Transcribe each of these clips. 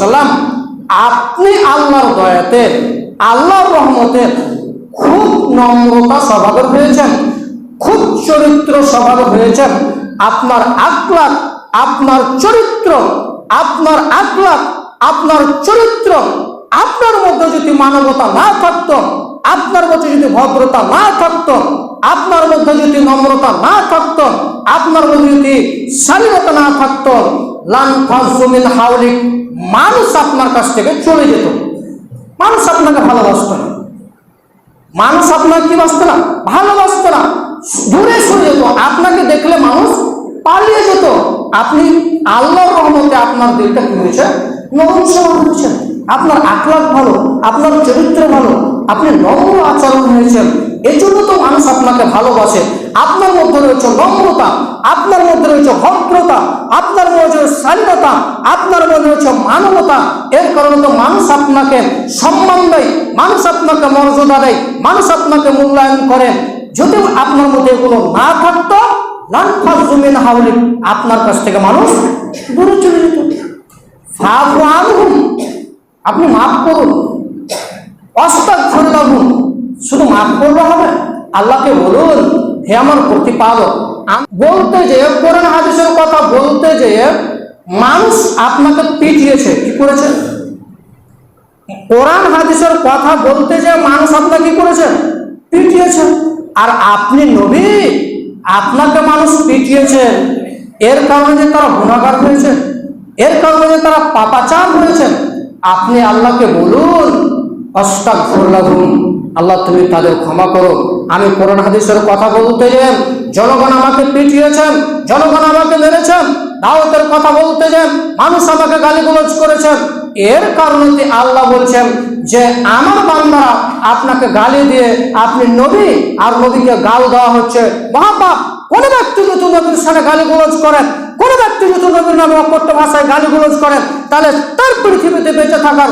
সাল্লাম, আপনি আল্লাহর দয়াতে, আল্লাহর রহমতে খুব নম্রতা স্বভাবের হয়েছেন, খুব চরিত্র স্বভাবের হয়েছেন। আপনার আকলাক আপনার চরিত্র, আপনার আকলাক আপনার চরিত্র, আপনার মধ্যে যদি মানবতা না থাকত, আপনার মধ্যে যদি ভদ্রতা না থাকত, আপনার মধ্যে যদি নম্রতা না থাকত, আপনার মধ্যে যদি স্বাধীনতা না থাকতো মানুষ আপনার কাছ থেকে চলে যেত। মানুষ আপনাকে ভালোবাসত না। মানুষ আপনার কি বাসত না? ভালোবাসত না। দূরে সরে যেত। আপনাকে দেখলে মানুষ পালিয়ে যেত। আপনি আল্লাহর রহমতে আপনার দিলটা কি হয়েছে? নরম আপনার আকলাক ভালো, আপনার চরিত্র ভালো, আপনি নম্র আচরণ হয়েছেন। এই জন্য তো মানুষ আপনাকে ভালোবাসে। আপনার মধ্যে রয়েছে নম্রতা। আপনার মধ্যে ভদ্রতা, আপনার মনে হচ্ছে স্বাধীনতা আপনার মনে রয়েছে মানবতা, এর কারণে তো মানুষ আপনাকে সম্মান দেয়, মানুষ আপনাকে মর্যাদা দেয়, মানুষ আপনাকে মূল্যায়ন করে। যদি আপনার মধ্যে এগুলো না থাকতো লানফাস জমিন হাওলি আপনার কাছ থেকে মানুষ দূরে চলে যেত। আপনি মাফ করুন, অস্তাক লাগুন শুধু মাফ করলে হবে আল্লাহকে বলুন, হে আমার প্রতিপালক বলতে যে, কোরআন হাদিসের কথা বলতে যে, মানুষ আপনাকে পিটিয়েছে, কি করেছে? কোরআন হাদিসের কথা বলতে যে, মানুষ আপনাকে কি করেছে? পিটিয়েছে। আর আপনি নবী, আপনাকে মানুষ পিটিয়েছে। এর কারণে যে তারা গুণাগার হয়েছে, এর কারণে যে তারা পাপাচার হয়েছে। আপনি আল্লাহকে বলুন অস্তাক আল্লাহ তুমি তাদের ক্ষমা করো। আমি কোরআন হাদিসের কথা বলতে যে জনগণ আমাকে পিটিয়েছেন, জনগণ আমাকে মেরেছেন, দাওয়াতের কথা বলতে যে মানুষ আমাকে গালিগুলোজ করেছেন। এর কারণে আল্লাহ বলছেন যে আমার বান্দারা আপনাকে গালি দিয়ে আপনি নবী আর নবীকে গাল দেওয়া হচ্ছে। মহাপাপ, কোন ব্যক্তি যদি নবীর সাথে গালিগুলোজ করেন কোন ব্যক্তি যদি নবীর নামে অকট্য ভাষায় গালিগুলোজ করেন তাহলে তার পৃথিবীতে বেঁচে থাকার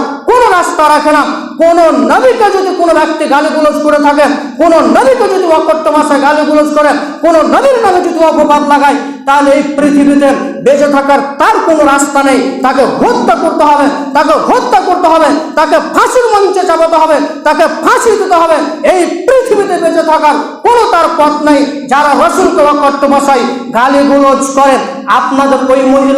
রাস্তা রাখে না। কোন নবীকে যদি কোনো ব্যক্তি গালিগুলোজ করে থাকেন কোন নবীকে যদি অকট্য ভাষায় গালিগুলোজ করেন কোন নবীর নামে যদি অপবাদ লাগায়, তাহলে এই পৃথিবীতে বেঁচে থাকার তার কোনো রাস্তা নেই। তাকে হত্যা করতে হবে, তাকে হত্যা করতে হবে, তাকে ফাঁসির মঞ্চে চাপাতে হবে, তাকে ফাঁসি দিতে হবে। এই পৃথিবীতে বেঁচে থাকার কোনো তার পথ নেই। যারা রসুলকে অকট্য ভাষায় গালিগুলোজ করেন আপনাদের ওই মহিলা